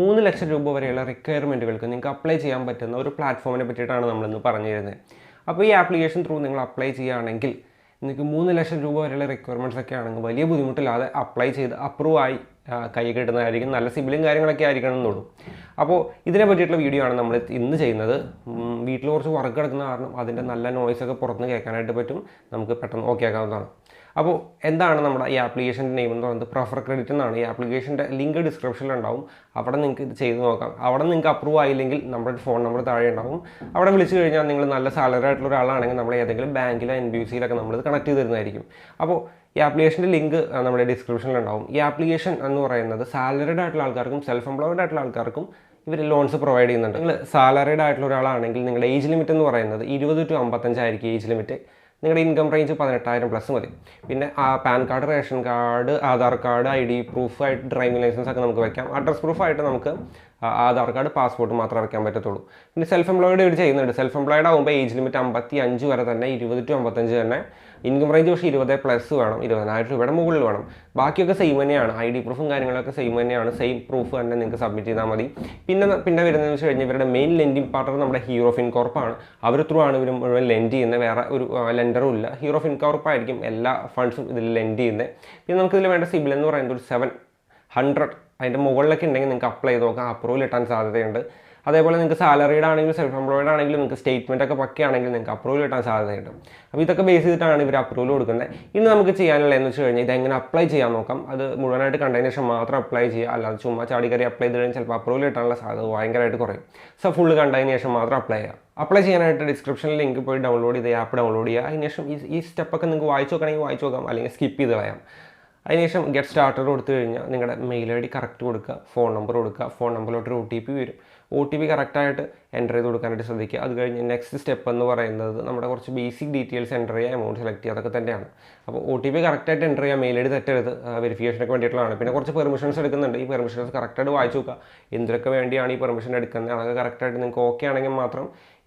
മൂന്ന് ലക്ഷം രൂപ വരെയുള്ള റിക്വയർമെന്റുകൾക്ക് നിങ്ങൾക്ക് അപ്ലൈ ചെയ്യാൻ പറ്റുന്ന ഒരു പ്ലാറ്റ്ഫോമിനെ പറ്റിയിട്ടാണ് നമ്മളിന്ന് പറഞ്ഞു തരുന്നത് അപ്പോൾ ഈ ആപ്ലിക്കേഷൻ ത്രൂ നിങ്ങൾ അപ്ലൈ ചെയ്യുകയാണെങ്കിൽ നിങ്ങൾക്ക് മൂന്ന് ലക്ഷം രൂപ വരെയുള്ള റിക്വയർമെന്റ്സ് ഒക്കെ ആണെങ്കിൽ വലിയ ബുദ്ധിമുട്ടില്ലാതെ അപ്ലൈ ചെയ്ത് അപ്രൂവ് ആയി കൈ കിട്ടുന്നതായിരിക്കും. നല്ല സിബിലും കാര്യങ്ങളൊക്കെ ആയിരിക്കണം എന്നുള്ളൂ. അപ്പോൾ ഇതിനെ പറ്റിയിട്ടുള്ള വീഡിയോ ആണ് നമ്മൾ ഇന്ന് ചെയ്യുന്നത്. വീട്ടിൽ കുറച്ച് വർക്ക് കിടക്കുന്ന കാരണം അതിന്റെ നല്ല നോയ്സൊക്കെ പുറത്തുനിന്ന് കേൾക്കാനായിട്ട് പറ്റും. നമുക്ക് പെട്ടെന്ന് ഓക്കെ ആക്കാവുന്നതാണ്. അപ്പോൾ എന്താണ് നമ്മുടെ ഈ ആപ്ലിക്കേഷന്റെ നെയിം എന്ന് പറയുന്നത്? പ്രഫർ ക്രെഡിറ്റ് എന്നാണ്. ഈ ആപ്ലിക്കേഷന്റെ ലിങ്ക് ഡിസ്ക്രിപ്ഷനിൽ ഉണ്ടാവും അവിടെ നിങ്ങൾക്ക് ഇത് ചെയ്ത് നോക്കാം. അവിടെ നിങ്ങൾക്ക് അപ്രൂവ് ആയില്ലെങ്കിൽ നമ്മുടെ ഫോൺ നമ്പർ താഴെ ഉണ്ടാവും. അവിടെ വിളിച്ചു കഴിഞ്ഞാൽ നിങ്ങൾ നല്ല സാലറി ആയിട്ടുള്ള ഒരാളാണെങ്കിൽ നമ്മൾ ഏതെങ്കിലും ബാങ്കിലോ എൻ ബി സിയിലൊക്കെ നമ്മളിത് കണക്ട് ചെയ്ത് തരുന്നതായിരിക്കും. അപ്പോൾ ഈ ആപ്ലിക്കേഷന്റെ ലിങ്ക് നമ്മുടെ ഡിസ്ക്രിപ്ഷനിൽ ഉണ്ടാവും ഈ ആപ്ലിക്കേഷൻ എന്ന് പറയുന്നത് സാലറിഡ് ആയിട്ടുള്ള ആൾക്കാർക്കും സെൽഫ് എംപ്ലോയിഡ് ആയിട്ടുള്ള ആൾക്കാർക്കും ഇവർ ലോൺസ് പ്രൊവൈഡ് ചെയ്യുന്നുണ്ട്. നിങ്ങൾ സാലറിഡ് ആയിട്ടുള്ള ഒരാളാണെങ്കിൽ നിങ്ങളുടെ ഏജ് ലിമിറ്റ് എന്ന് പറയുന്നത് ഇരുപത് ടു അമ്പത്തഞ്ചായിരിക്കും ഏജ് ലിമിറ്റ് നിങ്ങളുടെ ഇൻകം റേഞ്ച് പതിനെട്ടായിരം പ്ലസ് മതി. പിന്നെ ആ PAN card ration card Aadhaar card I D proof ആയിട്ട് ഡ്രൈവിംഗ് ലൈസൻസ് ഒക്കെ നമുക്ക് വയ്ക്കാം അഡ്രസ് പ്രൂഫായിട്ട് നമുക്ക് ആധാർ കാർഡ് പാസ്പോർട്ട് മാത്രമേ വെക്കാൻ പറ്റത്തുള്ളൂ. പിന്നെ സെൽഫ് എംപ്ലോയിഡ് ഇവർ ചെയ്യുന്നുണ്ട്. സെൽഫ് എംപ്ലോയിഡ് ആകുമ്പോൾ ഏജ് ലിമിറ്റ് അമ്പത്തി അഞ്ച് വരെ തന്നെ ഇരുപത് ടു അമ്പത്തഞ്ച് തന്നെ ഇൻകം റേഞ്ച് പക്ഷേ ഇരുപത് പ്ലസ് വേണം ഇരുപതിനായിരം രൂപയുടെ മുകളിൽ വേണം. ബാക്കിയൊക്കെ സെയിം തന്നെയാണ്. ഐ ഡി പ്രൂഫും കാര്യങ്ങളൊക്കെ സെയിം തന്നെയാണ്. സെയിം പ്രൂഫ് തന്നെ നിങ്ങൾക്ക് സബ്മിറ്റ് ചെയ്താൽ മതി. പിന്നെ പിന്നെ വരുന്നതെന്ന് വെച്ച് കഴിഞ്ഞാൽ ഇവരുടെ മെയിൻ ലെൻഡിങ് പാർട്ണർ നമ്മുടെ ഹീറോ ഫിൻകോർപ്പാണ് അവർ ത്രൂ ആണ് ഇവർ മുഴുവൻ ലെൻഡ് ചെയ്യുന്നത്. വേറെ ഒരു ലെൻഡറും ഇല്ല. ഹീറോ ഫിൻ ഫിൻകോർപ്പായിരിക്കും എല്ലാ ഫണ്ട്സും ഇതിൽ ലെൻഡ് ചെയ്യുന്നത്. പിന്നെ നമുക്കിതിൽ വേണ്ട സിബിൽ എന്ന് പറയുന്നത് ഒരു സെവൻ ഹൺഡ്രഡ് അതിന്റെ മുകളിലൊക്കെ ഉണ്ടെങ്കിൽ നിങ്ങൾക്ക് അപ്ലൈ ചെയ്ത് നോക്കാം. അപ്രൂവൽ കിട്ടാൻ സാധ്യതയുണ്ട്. അതേപോലെ നിങ്ങൾക്ക് സാലറീഡ് ആണെങ്കിലും സെൽഫ് എംപ്ലോയിഡ് ആണെങ്കിലും നിങ്ങൾക്ക് സ്റ്റേറ്റ്മെന്റ് ഒക്കെ പക്കയാണെങ്കിൽ നിങ്ങൾക്ക് അപ്രൂവൽ കിട്ടാൻ സാധ്യതയുണ്ട്. അപ്പോൾ ഇതൊക്കെ ബേസ് ചെയ്തിട്ടാണ് ഇവർ അപ്രൂവൽ കൊടുക്കുന്നത്. ഇനി നമുക്ക് ചെയ്യാനുള്ളത് എന്ന് വെച്ച് കഴിഞ്ഞാൽ ഇതെങ്ങനെ അപ്ലൈ ചെയ്യാൻ നോക്കാം. അത് മുഴുവനായിട്ട് കണ്ടതിന് ശേഷം മാത്രം അപ്ലൈ ചെയ്യുക. അല്ലാതെ ചുമ്മാ ചാടിക്കറി അപ്ലൈ ചെയ്ത് കഴിഞ്ഞാൽ ചിലപ്പോൾ അപ്രൂവൽ കിട്ടാനുള്ള സാധ്യത ഭയങ്കരമായിട്ട് കുറയും. സോ ഫുള്ള് കണ്ടതിന് ശേഷം മാത്രം അപ്ലൈ ചെയ്യുക. അപ്ലൈ ചെയ്യാനായിട്ട് ഡിസ്ക്രിപ്ഷനിൽ ലിങ്ക് പോയി ഡൗൺലോഡ് ചെയ്ത് ആപ്പ് ഡൗൺലോഡ് ചെയ്യുക. അതിനുശേഷം ഈ ഈ സ്റ്റെപ്പൊക്കെ നിങ്ങൾക്ക് വായിച്ചു നോക്കണമെങ്കിൽ വായിച്ചു നോക്കാം. അല്ലെങ്കിൽ സ്കിപ്പ് ചെയ്ത് കളയാം. അതിനുശേഷം ഗെറ്റ് സ്റ്റാർട്ടർ കൊടുത്തു കഴിഞ്ഞാൽ നിങ്ങളുടെ മെയിൽ ഐ ഡി കറക്റ്റ് കൊടുക്കുക ഫോൺ നമ്പർ കൊടുക്കുക ഫോൺ നമ്പറിലോട്ട് ഒരു ഒ ടി പി വരും. ഒ ടി പി കറക്റ്റായിട്ട് എന്റർ ചെയ്ത് കൊടുക്കാനായിട്ട് ശ്രദ്ധിക്കുക. അത് കഴിഞ്ഞ് നെക്സ്റ്റ് സ്റ്റെപ്പ് എന്ന് പറയുന്നത് നമ്മുടെ കുറച്ച് ബേസിക് ഡീറ്റെയിൽസ് എന്റർ ചെയ്യുക എമൗണ്ട് സെലക്ട് ചെയ്യുക അതൊക്കെ തന്നെയാണ്. അപ്പോൾ ഒ ടി പി കറക്റ്റായിട്ട് എന്റർ ചെയ്യുക മെയിൽ ഐ ഡി തെറ്റരുത് വെരിഫിക്കേഷനൊക്കെ വേണ്ടിയിട്ടുള്ളതാണ്. പിന്നെ കുറച്ച് പെർമിഷൻസ് എടുക്കുന്നുണ്ട്. ഈ പെർമിഷൻസ് കറക്റ്റായിട്ട് വായിച്ചു നോക്കുക. എന്തൊക്കെ വേണ്ടിയാണ് ഈ പെർമിഷൻ എടുക്കുന്നത്? അതൊക്കെ കറക്റ്റായിട്ട് നിങ്ങൾക്ക് ഓക്കെ ആണെങ്കിൽ മാത്രം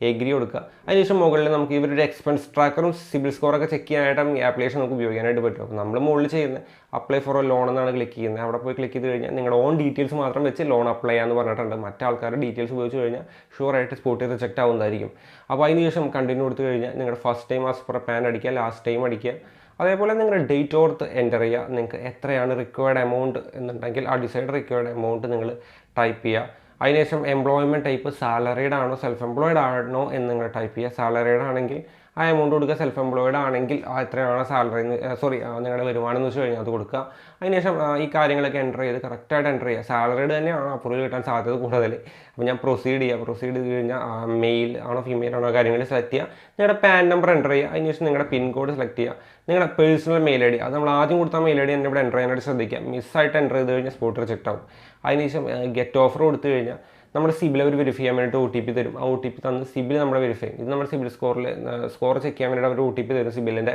എഗ്രി കൊടുക്കുക. അതിനുശേഷം മുകളിൽ നമുക്ക് ഇവരുടെ എക്സ്പെൻസ് ട്രാക്കറും സിബിൽ സ്കോറൊക്കെ ചെക്ക് ചെയ്യാനായിട്ട് ഈ ആപ്ലിക്കേഷൻ നമുക്ക് ഉപയോഗിക്കാനായിട്ട് പറ്റും. അപ്പോൾ നമ്മൾ മുകളിൽ ചെയ്യുന്ന അപ്ലൈ ഫോർ എ ലോൺ എന്നാണ് ക്ലിക്ക് ചെയ്യുന്നത്. അവിടെ പോയി ക്ലിക്ക് ചെയ്ത് കഴിഞ്ഞാൽ നിങ്ങളുടെ ഓൺ ഡീറ്റെയിൽസ് മാത്രം വെച്ച് ലോൺ അപ്ലൈ ചെയ്യാമെന്ന് പറഞ്ഞിട്ടുണ്ട്. മറ്റാൾക്കാരുടെ ഡീറ്റെയിൽസ് ഉപയോഗിച്ച് കഴിഞ്ഞാൽ ഷുവറായിട്ട് ചെയ്ത് ചെക്ക് ആവുന്നതായിരിക്കും. അപ്പോൾ അതിന് ശേഷം കണ്ടിന്യൂ കൊടുത്തു കഴിഞ്ഞാൽ നിങ്ങളുടെ first time as per PAN അടിക്കുക ലാസ്റ്റ് ടൈം അടിക്കുക. അതേപോലെ നിങ്ങളുടെ ഡേറ്റ് ഓർത്ത് എന്റർ ചെയ്യുക. നിങ്ങൾക്ക് എത്രയാണ് റിക്വയർഡ് എമൗണ്ട് എന്നുണ്ടെങ്കിൽ ആ ഡിസൈഡ് റിക്വയർഡ് എമൗണ്ട് നിങ്ങൾ ടൈപ്പ് ചെയ്യുക. അതിനുശേഷം എംപ്ലോയ്മെന്റ് ടൈപ്പ് സാലറീഡ് ആണോ സെൽഫ് എംപ്ലോയിഡ് ആണോ എന്ന് നിങ്ങൾ ടൈപ്പ് ചെയ്യുക. സാലറീഡ് ആണെങ്കിൽ ആ എമൗണ്ട് കൊടുക്കുക സെൽഫ് എംപ്ലോയിഡ് ആണെങ്കിൽ എത്രയാണ് സാലറി സോറി നിങ്ങളുടെ വരുമാനം എന്ന് വെച്ച് കഴിഞ്ഞാൽ അത് കൊടുക്കുക. അതിനുശേഷം ഈ കാര്യങ്ങളൊക്കെ എന്റർ ചെയ്ത് കറക്റ്റായിട്ട് എന്റർ ചെയ്യുക. സാലറിയുടെ തന്നെയാണ് അപ്രൂവൽ കിട്ടാൻ സാധ്യത കൂടുതൽ അപ്പോൾ ഞാൻ പ്രൊസീഡ് ചെയ്യുക പ്രൊസീഡ് ചെയ്ത് കഴിഞ്ഞാൽ മെയിൽ ആണോ ഫീമെയിൽ ആണോ കാര്യങ്ങൾ സെലക്ട് ചെയ്യുക. നിങ്ങളുടെ പാൻ നമ്പർ എന്റർ ചെയ്യുക. അതിനുശേഷം നിങ്ങളുടെ പിൻകോഡ് സെലക്ട് ചെയ്യുക. നിങ്ങളുടെ പേഴ്സണൽ മെയിൽ ഐ ഡി അത് നമ്മൾ ആദ്യം കൊടുത്ത മെയിൽ ഐ ഡി തന്നെ ഇവിടെ എന്റർ ചെയ്യാനായിട്ട് ശ്രദ്ധിക്കുക. മിസ്സായിട്ട് എന്റർ ചെയ്ത് കഴിഞ്ഞാൽ സ്പോട്ട് റിജക്റ്റ് ആവും അതിനുശേഷം ഗെറ്റ് ഓഫർ കൊടുത്തു കഴിഞ്ഞാൽ നമ്മുടെ സിബിൽ അവർ വെരിഫൈ ചെയ്യാൻ വേണ്ടിയിട്ട് ഒ ടി പി തരും. ആ ഒ ടി പി തന്ന് സിബിൽ നമ്മൾ വെരിഫൈ ചെയ്യും. ഇത് നമ്മുടെ സിബിൽ സ്കോറിൽ സ്കോർ ചെക്ക് ചെയ്യാൻ വേണ്ടിയിട്ട് അവർ ഒ ടി പി തരും സിബിലിന്റെ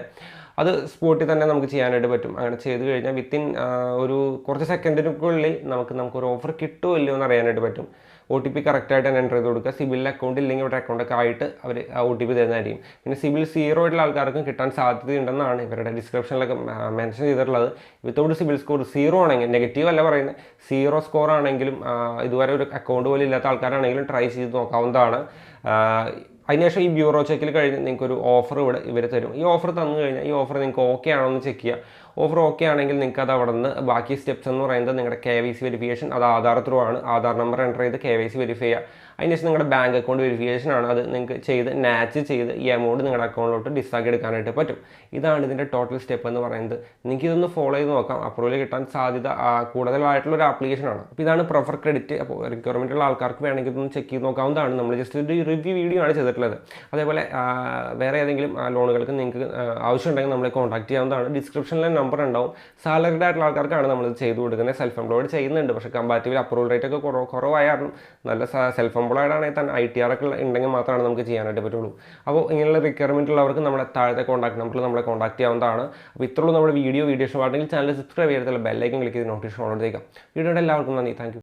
അത് സ്പോട്ടിൽ തന്നെ നമുക്ക് ചെയ്യാനായിട്ട് പറ്റും. അങ്ങനെ ചെയ്ത് കഴിഞ്ഞാൽ വിത്തിൻ ഒരു കുറച്ച് സെക്കൻഡിനുള്ളിൽ നമുക്ക് നമുക്കൊരു ഓഫർ കിട്ടുമല്ലോ എന്ന് അറിയാനായിട്ട് പറ്റും. ഒ ടി പി കറക്റ്റായിട്ട് എന്റർ ചെയ്ത് കൊടുക്കുക. സിബിലിൽ അക്കൗണ്ട് ഇല്ലെങ്കിൽ ഇവിടെ അക്കൗണ്ടൊക്കെ ആയിട്ട് അവർ ഒ ടി പി തരുന്നതായിരിക്കും. പിന്നെ സിബിൽ സീറോ ആയിട്ടുള്ള ആൾക്കാർക്കും കിട്ടാൻ സാധ്യതയുണ്ടെന്നാണ് ഇവരുടെ ഡിസ്ക്രിപ്ഷനിലൊക്കെ മെൻഷൻ ചെയ്തിട്ടുള്ളത്. വിത്തൗട്ട് സിബിൽ സ്കോർ സീറോ ആണെങ്കിൽ നെഗറ്റീവ് അല്ല പറയുന്നത്. സീറോ സ്കോർ ആണെങ്കിലും ഇതുവരെ ഒരു അക്കൗണ്ട് പോലും ഇല്ലാത്ത ആൾക്കാരാണെങ്കിലും ട്രൈ ചെയ്ത് നോക്കാവുന്നതാണ്. അതിനുശേഷം ഈ ബ്യൂറോ ചെക്കിൽ കഴിഞ്ഞ് നിങ്ങൾക്ക് ഒരു ഓഫർ ഇവിടെ ഇവർ തരും. ഈ ഓഫർ തന്നു കഴിഞ്ഞാൽ ഈ ഓഫർ നിങ്ങൾക്ക് ഓക്കെ ആണോ എന്ന് ചെക്ക് ചെയ്യുക. ഓഫർ ഓക്കെ ആണെങ്കിൽ നിങ്ങൾക്ക് അത് അവിടെ നിന്ന് ബാക്കി സ്റ്റെപ്സ് എന്ന് പറയുന്നത് നിങ്ങളുടെ കെ വൈ സി വെരിഫിക്കേഷൻ അത് ആധാർ ത്രൂ ആണ്. ആധാർ നമ്പർ എന്റർ ചെയ്ത് കെ വൈ സി വെരിഫൈ ചെയ്യുക അതിനുശേഷം നിങ്ങളുടെ ബാങ്ക് അക്കൗണ്ട് വെരിഫിക്കേഷൻ ആണ്. അത് നിങ്ങൾക്ക് ചെയ്ത് നാച്ച് ചെയ്ത് ഈ എമൗണ്ട് നിങ്ങളുടെ അക്കൗണ്ടിലോട്ട് ഡിസ്റ്റാക്കി എടുക്കാനായിട്ട് പറ്റും. ഇതാണ് ഇതിന്റെ ടോട്ടൽ സ്റ്റെപ്പ് എന്ന് പറയുന്നത്. നിങ്ങൾക്ക് ഇതൊന്ന് ഫോളോ ചെയ്ത് നോക്കാം. അപ്രൂവൽ കിട്ടാൻ സാധ്യത കൂടുതലായിട്ടുള്ള ഒരു ആപ്ലിക്കേഷൻ ആണ്. അപ്പോൾ ഇതാണ് പ്രൊഫർ ക്രെഡിറ്റ് അപ്പോൾ റിക്വയർമെന്റ് ഉള്ള ആൾക്കാർക്ക് വേണമെങ്കിൽ ഇതൊന്ന് ചെക്ക് ചെയ്ത് നോക്കാവുന്നതാണ്. നമ്മൾ ജസ്റ്റ് ഒരു റിവ്യൂ വീഡിയോ ആണ് ചെയ്തിട്ടുള്ളത്. അതേപോലെ വേറെ ഏതെങ്കിലും ലോണുകൾക്ക് നിങ്ങൾക്ക് ആവശ്യമുണ്ടെങ്കിൽ നമ്മളെ കോൺടാക്ട് ചെയ്യാവുന്നതാണ്. ഡിസ്ക്രിപ്ഷനിലെ നമ്പർ ഉണ്ടാവും. സാലറിഡ് ആയിട്ടുള്ള ആൾക്കാർക്കാണ് നമ്മൾ ചെയ്തു കൊടുക്കുന്നത്. സെൽഫ് എംപ്ലോയിഡ് ചെയ്യുന്നുണ്ട്. പക്ഷേ കമ്പാരിറ്റീവ് അപ്രൂവൽ റേറ്റ് ഒക്കെ കുറവ് കുറവായ കാരണം നല്ല സെൽഫ് എംപ്ലോയിഡ് ആണെങ്കിൽ തന്നെ ഐ ടി ആർ ഒക്കെ ഉണ്ടെങ്കിൽ മാത്രമാണ് നമുക്ക് ചെയ്യാനായിട്ട് പറ്റുള്ളൂ. അപ്പോൾ ഇങ്ങനെയുള്ള റിക്വയർമെന്റ് ഉള്ളവർക്ക് നമ്മുടെ താഴത്തെ കോൺടാക്ട് നമ്പറിൽ നമ്മളെ കോൺടാക്ട് ചെയ്യാവുന്നതാണ്. അപ്പോൾ ഇത്രയുള്ളൂ നമ്മുടെ വീഡിയോ വീഡിയോ ഇഷ്ടമാണെങ്കിൽ ചാനൽ സബ്സ്ക്രൈബ് ചെയ്തിട്ടുള്ള ബെല്ലൈക്കൻ ക്ലിക്ക് ചെയ്ത് നോട്ടിഫിക്കേഷൻ ഓൺ ചെയ്തേക്കാം വീഡിയോയുടെ എല്ലാവർക്കും നന്ദി. താങ്ക്